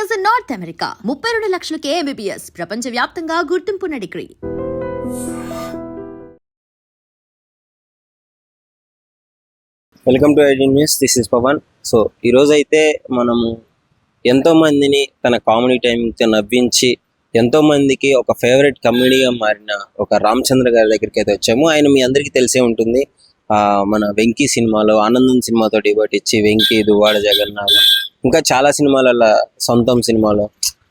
MBBS in north America ముప్పై రెండు లక్షలకే MBBS ప్రపంచ వ్యాప్తంగా గుర్తింపున్న degree. Welcome to ఐడియన్ news this is Pavan so ఈరోజు అయితే మనము ఎంతో మందిని తన కామెడీ టైంతో నవ్వించి ఎంతో మందికి ఒక ఫేవరెట్ కమెడీగా మారిన ఒక రామచంద్ర గారి దగ్గరికి అయితే వచ్చాము. ఆయన మీ అందరికీ తెలిసే ఉంటుంది. మన వెంకీ సినిమాలో ఆనందం సినిమాతో డిబట్ ఇచ్చి వెంకీ దువ్వాడ జగన్నాథం ఇంకా చాలా సినిమాలలో సొంతం సినిమాలో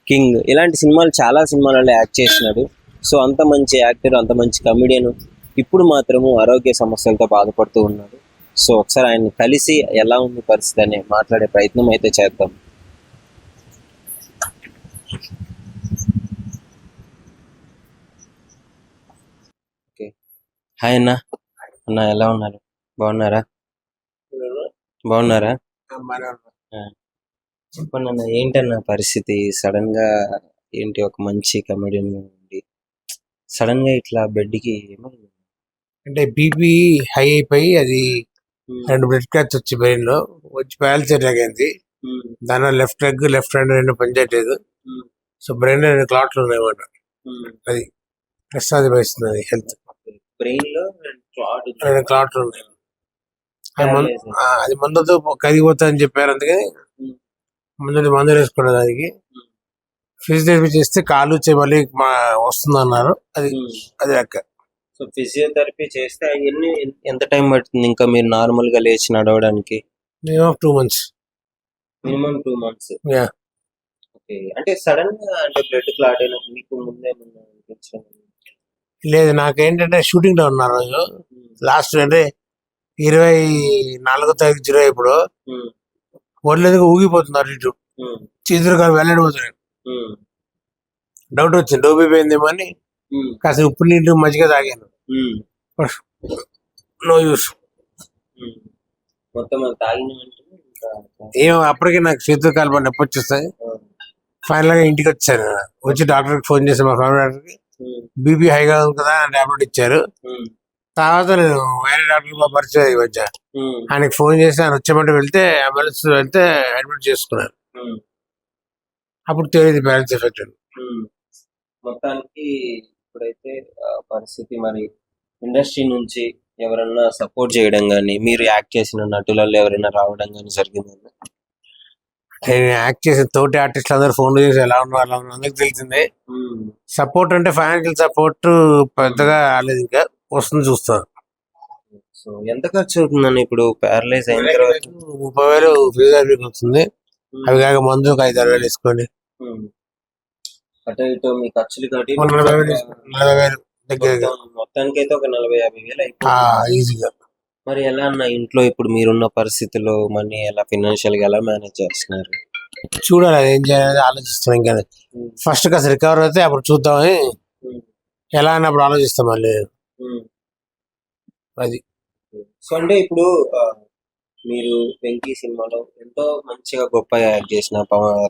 కింగ్ ఇలాంటి సినిమాలు చాలా సినిమాలలో యాక్ట్ చేసినాడు. సో అంత మంచి యాక్టర్ అంత మంచి కమెడియన్ ఇప్పుడు మాత్రము ఆరోగ్య సమస్యలతో బాధపడుతూ ఉన్నాడు. సో ఒకసారి ఆయన కలిసి ఎలా ఉంది పరిస్థితి అని మాట్లాడే ప్రయత్నం అయితే చేద్దాం. ఓకే. హాయ్ అన్న. అన్న ఎలా ఉన్నారు? బాగున్నారా? బాగున్నారా. చెప్పండి అన్న ఏంటన్న పరిస్థితి? సడన్గా ఏంటి ఒక మంచి కమెడియన్ ఉండి సడన్గా ఇట్లా బెడ్కి ఏమైంది? అంటే బీపీ హై అయిపోయి అది రెండు బ్లడ్ క్లాట్స్ వచ్చి బ్రెయిన్లో వచ్చి ప్యాలచర్ అయింది ఉమ్, దానివల్ల లెఫ్ట్ లెగ్ లెఫ్ట్ హ్యాండ్ రెండు పనిచేయట్లేదు. ఉమ్, సో బ్రెయిన్లో రెండు క్లాట్లు ఉన్నాయన్నమాట. ఉమ్. అది ప్రసాదం వేస్తుంది హెల్త్ బ్రెయిన్లో క్లాట్ రెండు క్లాట్లు ఉన్నాయి. అది మందు. ఆ, అది మందుతో కరిగిపోతా అని చెప్పారు అందుకని. ముందు మందులు వేసుకున్న దానికి ఫిజియోథెరపీ చేస్తే కాలు వచ్చి మళ్ళీ మా వస్తుంది అన్నారు అది అది లెక్క. సో ఫిజియోథెరపీ చేస్తే ఎన్ని ఎంత టైం పడుతుంది? ఇంకా మీరు నార్మల్గా లేచి నడవడానికి? Minimum two months minimum two months Yeah. Okay అంటే సడన్గా అంటే బ్లడ్ క్లాట్ అయిన మీకు ముందే అనిపించడం? లేదు? నాకేంటంటే షూటింగ్లో ఉన్నారు రోజు. లాస్ట్ అంటే ఇరవై నాలుగో తారీఖు జీరో ఇప్పుడు. ఒళ్ళెందుకు ఊగిపోతున్నారు ఇటు. చేతులు వెళ్ళడిపోతున్నాయి డౌట్ వచ్చింది డోబిపోయిందేమో అని ఉమ్, కాస్త ఉప్పు నీళ్ళు మజ్జిగ తాగాను. No use. మొత్తం ఏం అప్పటికే నాకు చేతులు కాలు నొప్పి వచ్చేస్తాయి. ఫైనల్గా ఇంటికి వచ్చాను వచ్చి డాక్టర్కి ఫోన్ చేసి మా ఫ్యామిలీ డాక్టర్కి ఉమ్, బీపీ హైగా ఉంది కదా అని టాబ్లెట్ ఇచ్చారు. తర్వాత నేను వేరే డాక్టర్ పరిచయం ఉమ్, ఆయనకి ఫోన్ చేసి ఆయన వచ్చేమంటే వెళ్తే అంబులెన్స్ వెళ్తే అడ్మిట్ చేసుకున్నారు ఉమ్. అప్పుడు తెలియదు బ్యాలెన్స్ ఎఫెక్ట్. మొత్తానికి ఇప్పుడైతే పరిస్థితి మరి ఇండస్ట్రీ నుంచి ఎవరన్నా సపోర్ట్ చేయడం కానీ మీరు యాక్ట్ చేసిన నటులలో ఎవరైనా రావడం కానీ జరిగిందండి నేను యాక్ట్ చేసిన తోటి ఆర్టిస్టులు అందరూ ఫోన్ చేసి ఎలా ఉన్నారు అలా ఉన్నారు అందరికి తెలిసిందే. సపోర్ట్ అంటే ఫైనాన్షియల్ సపోర్ట్ పెద్దగా రాలేదు ఇంకా. వస్తుంది చూస్తాను సో ఎంత ఖర్చు అవుతుందండి ఇప్పుడు ప్యారలైజ్ అయిన తర్వాత ముప్పై వేలు ఫిజియోథెరపీకి వస్తుంది అవి కాక మందు ఒక ఐదు ఆరు వేలు వేసుకోండి. అటు ఇటు మీ ఖర్చులు కట్టి ఒక నలభై వేలు వేసుకోండి. నలభై వేలు దగ్గర మొత్తం- మొత్తానికైతే ఒక నలభై యాభై వేలు అయిపోతుంది ఈజీగా మరి ఎలా అన్న ఇంట్లో ఇప్పుడు మీరున్న పరిస్థితిలో మనీ ఎలా ఫినాన్షియల్గా ఎలా మేనేజ్ చేస్తున్నారు చూడాలి అది ఏం చేయాలి ఆలోచిస్తాం ఇంకా. ఫస్ట్ కాస్త రికవర్ అయితే అప్పుడు చూద్దామని. ఎలా అన్నప్పుడు ఆలోచిస్తాం మళ్ళీ. అది. సో అంటే ఇప్పుడు మీరు వెంకీ సినిమాలో ఎంతో మంచిగా గొప్ప యాక్ట్ చేసిన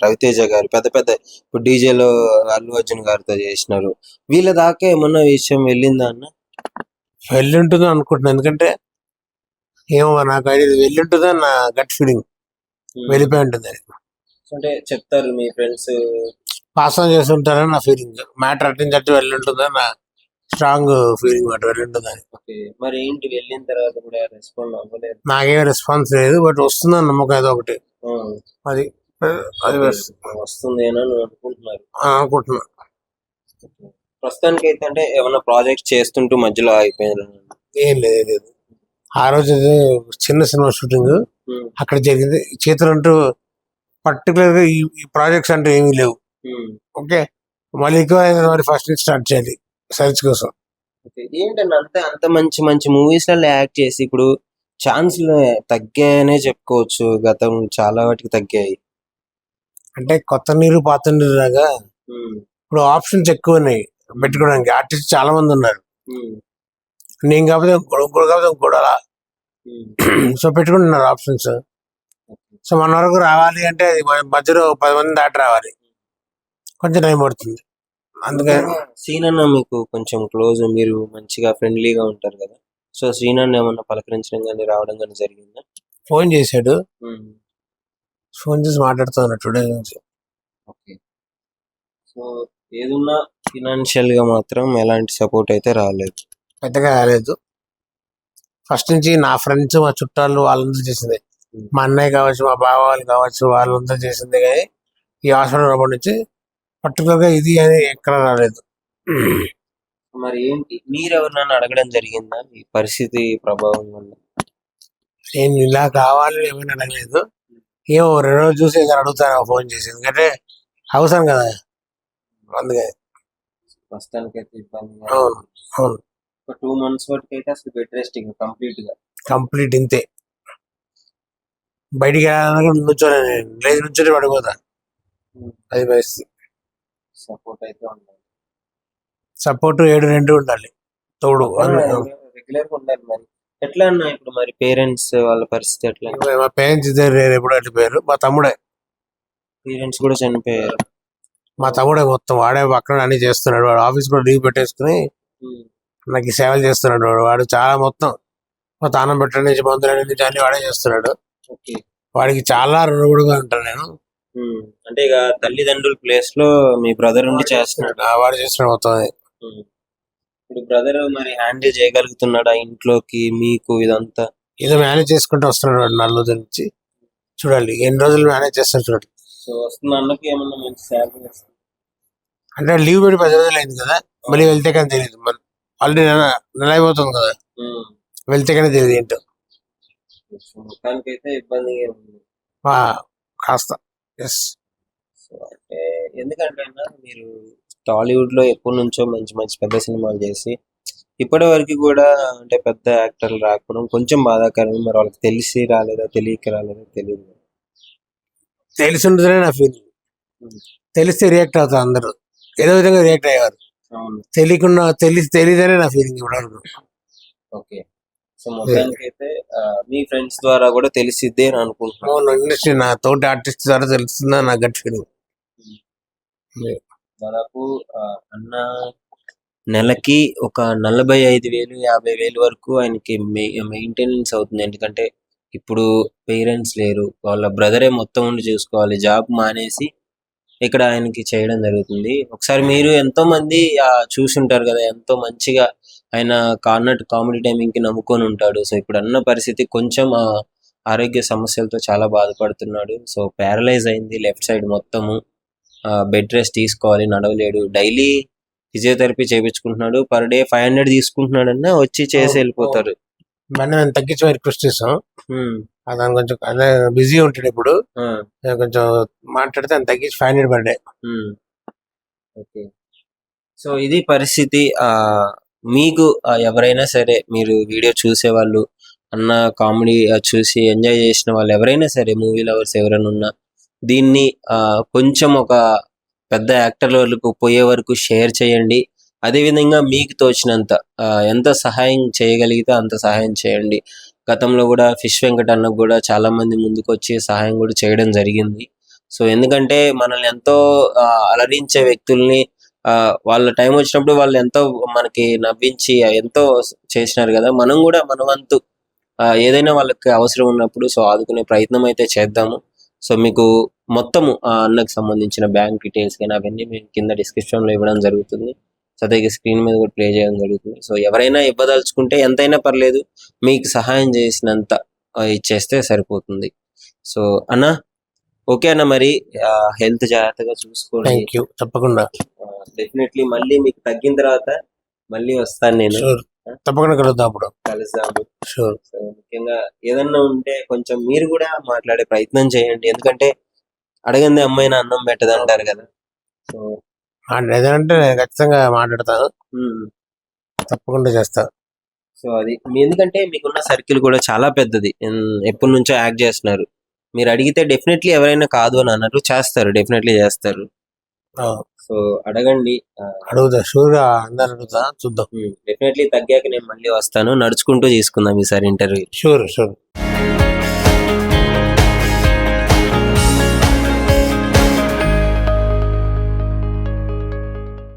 రవితేజ గారు పెద్ద పెద్ద ఇప్పుడు డీజేలో అల్లు అర్జున్ గారితో చేసినారు. వీళ్ళ దాకా ఏమన్నా విషయం వెళ్ళిందా అన్న? వెళ్ళి ఉంటుందో అనుకుంటున్నాను ఎందుకంటే ఏమో నాకు ఐడియా లేదు. వెళ్ళి ఉంటుందో నా గట్ ఫీలింగ్. వెళ్ళిపోయి ఉంటుంది అంటే చెప్తారు మీ ఫ్రెండ్స్. పాస్ ఆన్ చేసి ఉంటారని నా ఫీలింగ్. మ్యాటర్ అటెండ్ అట్టు వెళ్ళి ఉంటుందని నా స్ట్రాంగ్ ఫీలింగ్ ఓకే మరి ఏంటి వెళ్ళిన తర్వాత కూడా రెస్పాండ్ అవ్వలేదు? నాకేం రెస్పాన్స్ లేదు బట్ వస్తుందని నమ్మకం ఏదో ఒకటి. అది అది వస్- వస్తుంది అని అనుకుంటున్నారు. అని అనుకుంటున్నా. ప్రస్తుతానికి అయితే అంటే ఏమైనా ప్రాజెక్ట్ చేస్తుంటూ మధ్యలో అయిపోయింది ఏం లేదు లేదు. ఆ రోజు చిన్న సినిమా షూటింగ్. అక్కడ జరిగింది. చేతులు అంటూ పర్టికులర్గా ఈ ప్రాజెక్ట్స్ అంటే ఏమీ లేవు. ఓకే మళ్ళీ ఎక్కువ ఫస్ట్ నుంచి స్టార్ట్ చేయాలి. సర్చ్ కోసం. ఏంటంటే అంత అంత మంచి మంచి మూవీస్లలో యాక్ట్ చేసి ఇప్పుడు ఛాన్స్లు తగ్గాయనే చెప్పుకోవచ్చు. గతం చాలా వాటికి తగ్గాయి. అంటే కొత్త నీరు పాత నీరు లాగా ఇప్పుడు ఆప్షన్స్ ఎక్కువ ఉన్నాయి పెట్టుకోవడానికి. ఆర్టిస్ట్ చాలా మంది ఉన్నారు. నేను కాకపోతే ఇంకోడు కాకపోతే అలా. సో పెట్టుకుంటున్నారు ఆప్షన్స్. సో మన వరకు రావాలి అంటే అది మధ్యలో పది మంది దాటి రావాలి. కొంచెం టైం పడుతుంది. అందుకని సీనన్న మీకు కొంచెం క్లోజ్ మీరు మంచిగా ఫ్రెండ్లీగా ఉంటారు కదా. సో శ్రీనన్న ఏమన్నా పలకరించడం కానీ రావడం కానీ జరిగిందా? ఫోన్ చేశాడు. ఫోన్ చేసి మాట్లాడుతున్నా టూ డేస్ నుంచి. ఓకే. సో ఏదున్నా ఫినాన్షియల్గా మాత్రం ఎలాంటి సపోర్ట్ అయితే రాలేదు. పెద్దగా రాలేదు. ఫస్ట్ నుంచి నా ఫ్రెండ్స్ మా చుట్టాలు వాళ్ళంతా చేసింది. మా అన్నయ్య కావచ్చు మా బావ వాళ్ళు కావచ్చు వాళ్ళంతా చేసింది కానీ ఈ హాస్పిటల్ ఉన్నప్పటి నుంచి పర్టికులర్గా ఇది అని ఎక్కడ రాలేదు. మరి ఏంటి? మీరు ఎవరినైనా అడగడం జరిగిందా? ఈ పరిస్థితి ప్రభావం వల్ల? నేను ఇలా కావాలని ఏమైనా అడగలేదు. ఏమో రెండు రోజులు చూసి ఏదో అడుగుతాను ఫోన్ చేసి. ఎందుకంటే అవసరం కదా. అందుకే. ప్రస్తుతానికి అయితే ఇబ్బంది అవును అవును. ఒక టూ మంత్స్ వరకు అయితే అసలు బెడ్ రెస్టింగ్ కంప్లీట్గా కంప్లీట్ ఇంతే. బయటికి వెళ్ళాలన్నా నుంచోనే లేదు నుంచొని పడిపోతా అది పరిస్థితి. సపోర్ట్ అయితే ఉండాలి. సపోర్ట్ ఏడు రెండు ఉండాలి. తోడు రెగ్యులర్ ఉండాలి మరి. ఎట్లా అన్నా ఇప్పుడు మరి పేరెంట్స్ వాళ్ళ పరిస్థితి ఎట్లా? మా పేరెంట్స్ ఎప్పుడు వెళ్ళిపోయారు మా తమ్ముడే. పేరెంట్స్ కూడా చనిపోయారు. మా తమ్ముడే మొత్తం వాడే పక్కన అన్ని చేస్తున్నాడు. వాడు ఆఫీస్ కూడా లీవ్ పెట్టేసుకుని. నాకు సేవలు చేస్తున్నాడు వాడు. వాడు చాలా మొత్తం మా తానం పెట్టడం నుంచి మందులు నుంచి అన్ని వాడే చేస్తున్నాడు. వాడికి చాలా రుణపడిగా ఉంటాను నేను. అంటే ఇక తల్లిదండ్రుల ప్లేస్లో మీ బ్రదర్ ఉండి చేస్తున్నాడు. ఆ వాడు చేస్తున్నాడు మొత్తం అది. ఇప్పుడు బ్రదర్ మరి హ్యాండిల్ చేయగలుగుతున్నాడా ఇంట్లోకి మీకు ఇదంతా? ఏదో మేనేజ్ చేసుకుంటూ వస్తున్నాడు వాడు నల్లు నుంచి. చూడాలి ఎన్ని రోజులు మేనేజ్ చేస్తాడు చూడండి. సో వస్తున్న అన్నకి ఏమన్నా మంచి శాలరీ వస్తుంది? అంటే లీవ్ పెట్టి పది రోజులు అయింది కదా మళ్ళీ వెళ్తే కానీ తెలియదు. మరి ఆల్రెడీ నెల నెల అయిపోతుంది కదా. వెళ్తే కానీ తెలియదు ఏంటో. మొత్తానికైతే ఇబ్బందిగా ఉంది. కాస్త. ఎస్ సో అంటే ఎందుకంటే అన్న మీరు టాలీవుడ్లో ఎప్పటి నుంచో మంచి మంచి పెద్ద సినిమాలు చేసి ఇప్పటి వరకు కూడా అంటే పెద్ద యాక్టర్లు రాకపోవడం కొంచెం బాధాకరం. మరి వాళ్ళకి తెలిసి రాలేదా తెలియక రాలేదా తెలియదు. తెలిసి ఉంటుందనే నా ఫీలింగ్ తెలిస్తే రియాక్ట్ అవుతారు అందరూ. ఏదో విధంగా రియాక్ట్ అయ్యేవారు. తెలియకుండా తెలిసి తెలియదనే నా ఫీలింగ్ ఇప్పటివరకు. ఓకే. సో మొత్తానికి అయితే మీ ఫ్రెండ్స్ ద్వారా కూడా తెలిసిద్దే అని అనుకుంటున్నాను. అవును నా తోటి ఆర్టిస్ట్ ద్వారా తెలుస్తుందా? నా గట్ ఫీలింగ్. దాదాపు అన్న నెలకి ఒక నలభై ఐదు వేలు యాభై వేలు వరకు ఆయనకి మెయింటెనెన్స్ అవుతుంది. ఎందుకంటే ఇప్పుడు పేరెంట్స్ లేరు. వాళ్ళ బ్రదరే మొత్తం ఉండి చూసుకోవాలి. జాబ్ మానేసి ఇక్కడ ఆయనకి చేయడం జరుగుతుంది. ఒకసారి మీరు ఎంతో మంది ఆ, చూసుంటారు కదా ఎంతో మంచిగా ఆయన కార్నట్ కామెడీ టైమింగ్కి నమ్ముకొని ఉంటాడు. సో ఇప్పుడు అన్న పరిస్థితి కొంచెం ఆరోగ్య సమస్యలతో చాలా బాధపడుతున్నాడు. సో ప్యారలైజ్ అయింది లెఫ్ట్ సైడ్ మొత్తము. బెడ్ రెస్ట్ తీసుకోవాలి నడవలేడు. డైలీ ఫిజియోథెరపీ చేయించుకుంటున్నాడు పర్ డే ఫైవ్ హండ్రెడ్ తీసుకుంటున్నాడు అన్న వచ్చి చేసి వెళ్ళిపోతారు. మన మేము తగ్గించి రిక్వెస్ట్ ఉమ్, అతను కొంచెం బిజీ ఉంటాడు ఇప్పుడు. కొంచెం మాట్లాడితే ఆయన తగ్గించి five hundred per day. Okay. So ఇది పరిస్థితి. ఆ మీకు ఎవరైనా సరే మీరు వీడియో చూసే వాళ్ళు అన్న కామెడీ చూసి ఎంజాయ్ చేసిన వాళ్ళు ఎవరైనా సరే మూవీ లవర్స్ ఎవరైనా ఉన్నా దీన్ని కొంచెం ఒక పెద్ద యాక్టర్ వరకు పోయే వరకు షేర్ చేయండి. అదేవిధంగా మీకు తోచినంత ఎంత సహాయం చేయగలిగితే అంత సహాయం చేయండి. గతంలో కూడా ఫిష్ వెంకట అన్నకు కూడా చాలా మంది ముందుకు వచ్చి సహాయం కూడా చేయడం జరిగింది. సో ఎందుకంటే మనల్ని ఎంతో అలరించే వ్యక్తుల్ని వాళ్ళ టైం వచ్చినప్పుడు వాళ్ళు ఎంతో మనకి నవ్వించి ఎంతో చేసినారు కదా. మనం కూడా మన వంతు ఏదైనా వాళ్ళకి అవసరం ఉన్నప్పుడు సో ఆదుకునే ప్రయత్నం అయితే చేద్దాము. సో మీకు మొత్తము ఆ అన్నకు సంబంధించిన బ్యాంక్ డీటెయిల్స్ కానీ అవన్నీ మేము కింద డిస్క్రిప్షన్లో ఇవ్వడం జరుగుతుంది. సో అదే స్క్రీన్ మీద కూడా ప్లే చేయడం జరుగుతుంది. సో ఎవరైనా ఇవ్వదలుచుకుంటే ఎంతైనా పర్లేదు మీకు సహాయం చేసినంత ఇచ్చేస్తే సరిపోతుంది. సో అన్న ఓకే అన్న మరి. హెల్త్ జాగ్రత్తగా చూసుకోండి. థ్యాంక్ యూ తప్పకుండా. డెఫినెట్లీ మళ్ళీ మీకు తగ్గిన తర్వాత మళ్ళీ వస్తాను నేను. తప్పకుండా కలుద్దాం అప్పుడు కలుద్దాము. షూర్ సో ముఖ్యంగా ఏదన్నా ఉంటే కొంచెం మీరు కూడా మాట్లాడే ప్రయత్నం చేయండి. ఎందుకంటే అడగంది అమ్మాయిని అన్నం పెట్టదు అంటారు కదా. సో ఏదంటే నేను ఖచ్చితంగా మాట్లాడతాను. ఉమ్, తప్పకుండా చేస్తాను సో అది మీ- ఎందుకంటే మీకున్న సర్కిల్ కూడా చాలా పెద్దది. ఎన్- ఎప్పటి నుంచో యాక్ట్ చేస్తున్నారు. మీరు అడిగితే డెఫినెట్లీ ఎవరైనా కాదు అని అన్నారు. చేస్తారు. డెఫినెట్లీ చేస్తారు. సో అడగండి. అడుగుతా షూర్గా అందరు అడుగుతా చూద్దాం. డెఫినెట్లీ తగ్గాక నేను మళ్ళీ వస్తాను. నడుచుకుంటూ తీసుకుందాం ఈసారి ఇంటర్వ్యూ షూర్ షూర్.